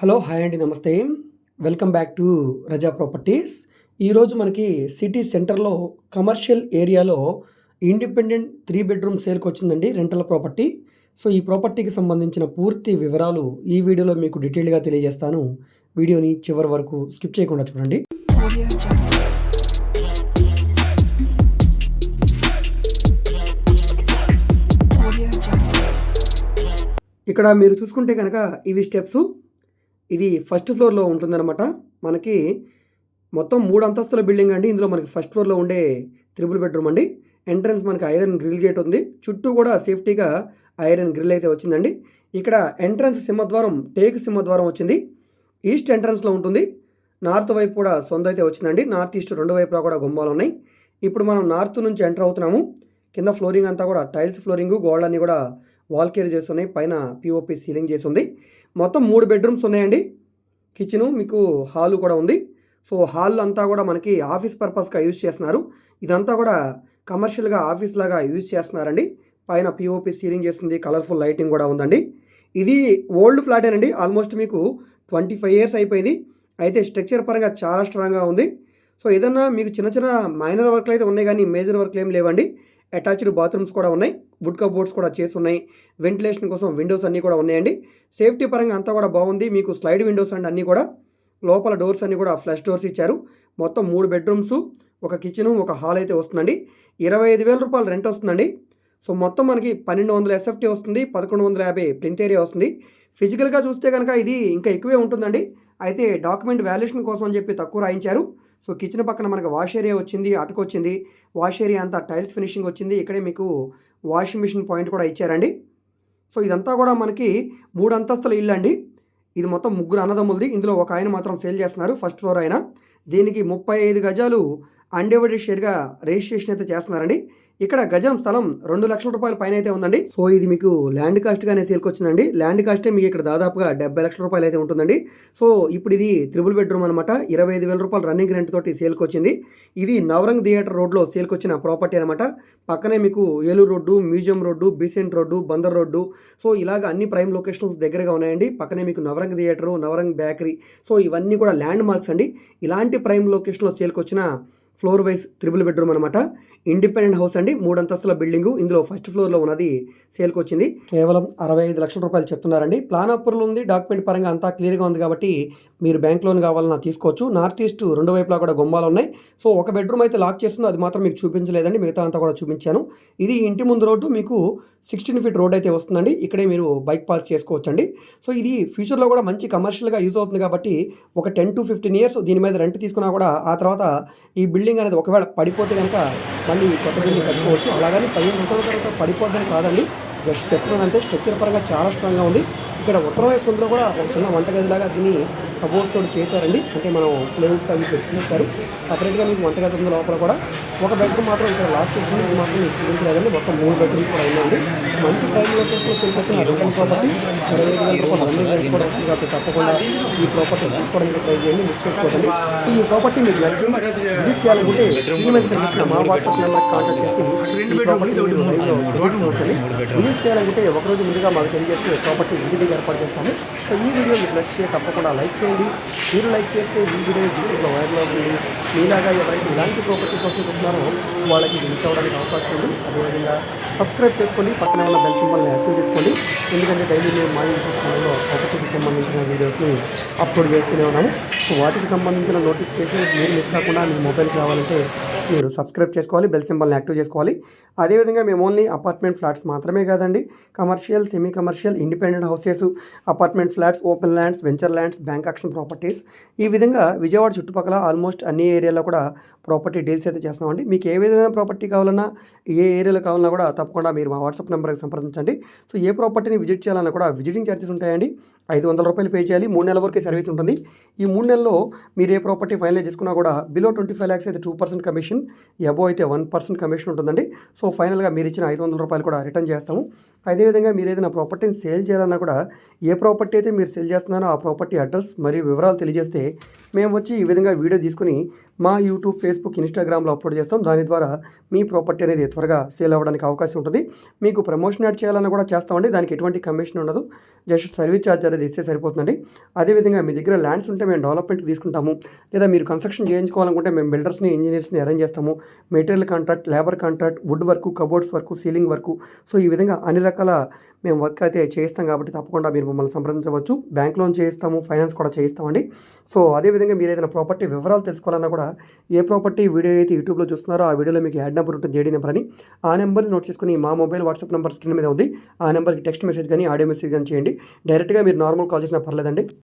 Hello hi అండి నమస్తే. Welcome back to Raza properties. ఈరోజు మనకి సిటీ సెంటర్లో కమర్షియల్ ఏరియాలో ఇండిపెండెంట్ త్రీ బెడ్రూమ్ సేల్కి వచ్చిందండి రెంటల్ ప్రాపర్టీ. సో ఈ ప్రాపర్టీకి సంబంధించిన పూర్తి వివరాలు ఈ వీడియోలో మీకు డీటెయిల్గా తెలియజేస్తాను. వీడియోని చివరి వరకు స్కిప్ చేయకుండా చూడండి. ఇక్కడ మీరు చూసుకుంటే కనుక ఇవి స్టెప్స్. ఇది ఫస్ట్ ఫ్లోర్లో ఉంటుందన్నమాట. మనకి మొత్తం మూడు అంతస్తుల బిల్డింగ్ అండి. ఇందులో మనకి ఫస్ట్ ఫ్లోర్లో ఉండే త్రిబుల్ బెడ్రూమ్ అండి. ఎంట్రన్స్ మనకి ఐరన్ గ్రిల్ గేట్ ఉంది. చుట్టూ కూడా సేఫ్టీగా ఐరన్ గ్రిల్ అయితే వచ్చిందండి. ఇక్కడ ఎంట్రన్స్ సింహద్వారం టేక్ సింహద్వారం వచ్చింది. ఈస్ట్ ఎంట్రన్స్లో ఉంటుంది. నార్త్ వైపు కూడా సొంత అయితే వచ్చిందండి. నార్త్ ఈస్ట్ రెండు వైపులా కూడా గుమ్మాలు ఉన్నాయి. ఇప్పుడు మనం నార్త్ నుంచి ఎంటర్ అవుతున్నాము. కింద ఫ్లోరింగ్ అంతా కూడా టైల్స్ ఫ్లోరింగ్ అన్నీ కూడా వాల్ కేర్ చేస్తున్నాయి. పైన పిఓపి సీలింగ్ చేసి ఉంది. మొత్తం మూడు బెడ్రూమ్స్ ఉన్నాయండి. కిచెను మీకు హాలు కూడా ఉంది. సో హాల్ అంతా కూడా మనకి ఆఫీస్ పర్పస్గా యూజ్ చేస్తున్నారు. ఇదంతా కూడా కమర్షియల్గా ఆఫీస్ లాగా యూజ్ చేస్తున్నారండి. పైన పిఓపి సీలింగ్ చేస్తుంది కలర్ఫుల్ లైటింగ్ కూడా ఉందండి. ఇది ఓల్డ్ ఫ్లాటేనండి ఆల్మోస్ట్ మీకు ట్వంటీ ఫైవ్ ఇయర్స్ అయిపోయింది. అయితే స్ట్రక్చర్ పరంగా చాలా స్ట్రాంగ్గా ఉంది. సో ఏదన్నా మీకు చిన్న చిన్న మైనర్ వర్క్లు అయితే ఉన్నాయి కానీ మేజర్ వర్క్లు ఏం లేవండి. అటాచ్డ్ బాత్రూమ్స్ కూడా ఉన్నాయి. వుడ్ కబోర్డ్స్ కూడా చేసి ఉన్నాయి. వెంటిలేషన్ కోసం విండోస్ అన్నీ కూడా ఉన్నాయండి. సేఫ్టీ పరంగా అంతా కూడా బాగుంది. మీకు స్లైడ్ విండోస్ అండ్ అన్నీ కూడా లోపల డోర్స్ అన్నీ కూడా ఫ్లష్ డోర్స్ ఇచ్చారు. మొత్తం మూడు బెడ్రూమ్స్ ఒక కిచెను ఒక హాల్ అయితే వస్తుందండి. ఇరవై ఐదు వేల రూపాయలు రెంట్ వస్తుందండి. సో మొత్తం మనకి పన్నెండు వందల ఎస్ఎఫ్టీ వస్తుంది. పదకొండు వందల యాభై ప్లింత్ ఏరియా వస్తుంది. ఫిజికల్గా చూస్తే కనుక ఇది ఇంకా ఎక్కువే ఉంటుందండి. అయితే డాక్యుమెంట్ వాల్యుయేషన్ కోసం అని చెప్పి తక్కువ రాయించారు. సో కిచెన్ పక్కన మనకు వాష్ ఏరియా వచ్చింది అటుకు వచ్చింది. వాష్ ఏరియా అంతా టైల్స్ ఫినిషింగ్ వచ్చింది. ఇక్కడే మీకు వాషింగ్ మిషన్ పాయింట్ కూడా ఇచ్చారండి. సో ఇదంతా కూడా మనకి మూడు అంతస్తుల ఇల్లు అండి. ఇది మొత్తం ముగ్గురు అన్నదమ్ములది. ఇందులో ఒక ఆయన మాత్రం సేల్ చేస్తున్నారు ఫస్ట్ ఫ్లోర్ ఆయన. దీనికి ముప్పై ఐదు గజాలు అన్డివైడెడ్ షేర్గా రిజిస్ట్రేషన్ అయితే చేస్తున్నారండి. ఇక్కడ గజం స్థలం రెండు లక్షల రూపాయల పైన అయితే ఉందండి. సో ఇది మీకు ల్యాండ్ కాస్ట్గానే సేల్కి సేల్కొచ్చిందండి. ల్యాండ్ కాస్టే మీకు ఇక్కడ దాదాపుగా డెబ్బై లక్షల రూపాయలు అయితే ఉంటుందండి. సో ఇప్పుడు ఇది త్రిబుల్ బెడ్రూమ్ అనమాట ఇరవై ఐదు వేల రూపాయలు రన్నింగ్ రెంట్ తోటి సేల్కి వచ్చింది ఇది నవరంగ్ థియేటర్ రోడ్లో సేల్కి వచ్చిన ప్రాపర్టీ అనమాట పక్కనే మీకు Eluru road museum road Besant road Bandar road. So ఇలాగ అన్ని ప్రైమ్ లొకేషన్స్ దగ్గరగా ఉన్నాయండి. పక్కనే మీకు Navrang theatre Navrang bakery so ఇవన్నీ కూడా ల్యాండ్ మార్క్స్ అండి. ఇలాంటి ప్రైమ్ లొకేషన్లో సేల్కి వచ్చిన ఫ్లోర్ వైజ్ త్రిబుల్ బెడ్రూమ్ అనమాట ఇండిపెండెంట్ హౌస్ అండి. మూడు అంతస్తుల బిల్డింగు. ఇందులో ఫస్ట్ ఫ్లోర్లో ఉన్నది సేల్కి వచ్చింది. కేవలం అరవై ఐదు లక్షల రూపాయలు చెప్తున్నారండి. ప్లాన్ అప్రూవల్ ఉంది. డాక్యుమెంట్ పరంగా అంతా క్లియర్గా ఉంది కాబట్టి మీరు బ్యాంక్ లోన్ కావాలన్నా తీసుకోవచ్చు. నార్త్ ఈస్ట్ రెండు వైపులా కూడా గుమ్మాలు ఉన్నాయి. సో ఒక బెడ్రూమ్ అయితే లాక్ చేస్తుంది. అది మాత్రం మీకు చూపించలేదండి. మిగతా అంతా కూడా చూపించాను. ఇది ఇంటి ముందు రోడ్డు. మీకు సిక్స్టీన్ ఫీట్ రోడ్ అయితే వస్తుందండి. ఇక్కడే మీరు బైక్ పార్క్ చేసుకోవచ్చండి. సో ఇది ఫ్యూచర్లో కూడా మంచి కమర్షియల్గా యూజ్ అవుతుంది కాబట్టి ఒక టెన్ టు ఫిఫ్టీన్ ఇయర్స్ దీని మీద రెంట్ తీసుకున్నా కూడా ఆ తర్వాత ఈ బిల్డింగ్ అనేది ఒకవేళ పడిపోతే కనుక మళ్ళీ కొత్త బిల్డింగ్ కట్టుకోవచ్చు. అలాగని పదిహేను సంవత్సరాల తర్వాత పడిపోద్దని కాదండి. జస్ట్ చెప్తున్నానంటే స్ట్రక్చర్ పరంగా చాలా స్ట్రాంగ్గా ఉంది. ఇక్కడ ఉత్తర వైపు ఉందో కూడా ఒక చిన్న వంటగదిలాగా దీన్ని కబోర్డ్స్ తోటి చేశారండి. అంటే మనం ప్లేవుడ్స్ అవి పెట్టి చేశారు. సపరేట్గా మీకు వంటగది ఉంది లోపల కూడా. ఒక బెడ్రూమ్ మాత్రం ఇక్కడ లాక్ చేసింది. ఇది మాత్రం మీకు చూపించలేదండి. మొత్తం మూడు బెడ్రూమ్స్ కూడా ఉన్నాయండి మంచి ప్రైమ్ లొకేషన్ సేల్కి వచ్చిన రెంటల్ ప్రాపర్టీ ఇరవై ఐదు వేల రూపాయలు రెండు వేలు కూడా వస్తుంది కాబట్టి తప్పకుండా ఈ ప్రాపర్టీ తీసుకోవడానికి ట్రై చేయండి. మిస్ చేసుకోకండి. సో ఈ ప్రాపర్టీ మీకు నచ్చి విజిట్ చేయాలనుకుంటే స్క్రీన్ మీద కనిపిస్తున్న మా వాట్సాప్ నెంబర్ కాంటాక్ట్ చేసి ఈ ప్రాపర్టీ మీరు లైవ్లో విజిట్ చేయవచ్చండి విజిట్ చేయాలనుకుంటే ఒకరోజు ముందుగా మాకు తెలియజేస్తే ప్రాపర్టీ విజిటింగ్ ఏర్పాటు చేస్తాము సో ఈ వీడియో మీకు నచ్చితే తప్పకుండా లైక్ చేయండి. మీరు లైక్ చేస్తే ఈ వీడియో యూట్యూబ్లో వైరల్ అవుతుంది. మీలాగా ఎవరైతే ఇలాంటి ప్రాపర్టీ కోసం చూస్తున్నారో వాళ్ళకి రీచ్ అవ్వడానికి అవకాశం ఉంది. అదేవిధంగా సబ్స్క్రైబ్ చేసుకోండి. పక్కనే ఉన్న బెల్ సింబల్ని యాక్టివ్ చేసుకోండి. ఎందుకంటే డైలీ మేము మా యూట్యూబ్ ఛానల్లో ప్రాపర్టీకి సంబంధించిన వీడియోస్ని అప్లోడ్ చేస్తూనే ఉన్నాము సో వాటికి సంబంధించిన నోటిఫికేషన్స్ మీరు మిస్ కాకుండా మీ మొబైల్కి రావాలంటే మీరు సబ్స్క్రైబ్ చేసుకోవాలి బెల్ సింబల్ని యాక్టివ్ చేసుకోవాలి. అదేవిధంగా మేము ఓన్లీ అపార్ట్మెంట్ ఫ్లాట్స్ మాత్రమే కాదండి. Commercial semi commercial independent houses apartment flats open lands venture lands bank auction properties. ఈ విధంగా విజయవాడ చుట్టుపక్కల ఆల్మోస్ట్ అన్ని ఏరియాలో కూడా ప్రాపర్టీ డీల్స్ అయితే చేస్తున్నామండి. మీకు ఏ విధమైన ప్రాపర్టీ కావాలన్నా ఏ ఏరియాలో కావాలన్నా కూడా తప్పకుండా మీరు మా వాట్సాప్ నెంబర్కి సంప్రదించండి. సో ఏ ప్రాపర్టీని విజిట్ చేయాలన్నా కూడా విజిటింగ్ ఛార్జెస్ ఉంటాయండి. ఐదు వందల రూపాయలు పే చేయాలి. మూడు నెలల వరకే సర్వీస్ ఉంటుంది. ఈ మూడు నెలల్లో మీరు ఏ ప్రాపర్టీ ఫైనలైజ్ చేసుకున్నా కూడా బిలో ట్వంటీ ఫైవ్ ల్యాక్స్ అయితే టూ పర్సెంట్ కమిషన్ ఎబో అయితే వన్ పర్సెంట్ కమిషన్ ఉంటుందండి. సో ఫైనల్గా మీరు ఇచ్చిన ఐదు వందల రూపాయలు కూడా రిటర్న్ చేస్తాము. అదేవిధంగా మీరు ఏదైనా ప్రాపర్టీని సేల్ చేయాలన్నా కూడా ఏ ప్రాపర్టీ అయితే మీరు సేల్ చేస్తున్నారో ఆ ప్రాపర్టీ అడ్రస్ మరియు వివరాలు తెలియజేస్తే మేము వచ్చి ఈ విధంగా వీడియో తీసుకుని మా యూట్యూబ్ ఫేస్బుక్ ఇన్స్టాగ్రామ్లో అప్లోడ్ చేస్తాం. దాని ద్వారా మీ ప్రాపర్టీ అనేది త్వరగా సేల్ అవ్వడానికి అవకాశం ఉంటుంది. మీకు ప్రమోషన్ యాడ్ చేయాలన్నా కూడా చేస్తామండి. దానికి ఎటువంటి కమిషన్ ఉండదు. జస్ట్ సర్వీస్ ఛార్జ్ అనేది ఇస్తే సరిపోతుందండి. అదేవిధంగా మీ దగ్గర ల్యాండ్స్ ఉంటే మేము డెవలప్మెంట్కి తీసుకుంటాము. లేదా మీరు కన్స్ట్రక్షన్ చేయించుకోవాలనుకుంటే మేము బిల్డర్స్ని ఇంజనీర్స్ని అరేంజ్ చేస్తాము. Material contract labour contract wood work cupboards work ceiling work. So ఈ విధంగా అన్ని రకాల మేము వర్క్ అయితే చేయిస్తాం కాబట్టి తప్పకుండా మీరు మమ్మల్ని సంప్రదించవచ్చు. బ్యాంక్ లోన్ చేయిస్తాము ఫైనాన్స్ కూడా చేయిస్తామండి. సో అదేవిధంగా మీరు ఏదైనా ప్రాపర్టీ వివరాలు తెలుసుకోవాలన్నా కూడా ఏ ప్రాపర్టీ వీడియో అయితే యూట్యూబ్లో చూస్తున్నారో ఆ వీడియోలో మీకు యాడ్ నెంబర్ ఉంటుంది జేడీ నెంబర్ అని. ఆ నెంబర్ని నోట్ చేసుకుని మా మొబైల్ వాట్సాప్ నెంబర్ స్క్రీన్ మీద ఉంది. ఆ నెంబర్కి టెక్స్ట్ మెసేజ్ కానీ ఆడియో మెసేజ్ కానీ చేయండి. డైరెక్ట్గా మీరు నార్మల్ కాల్ చేసినా పర్లేదండి.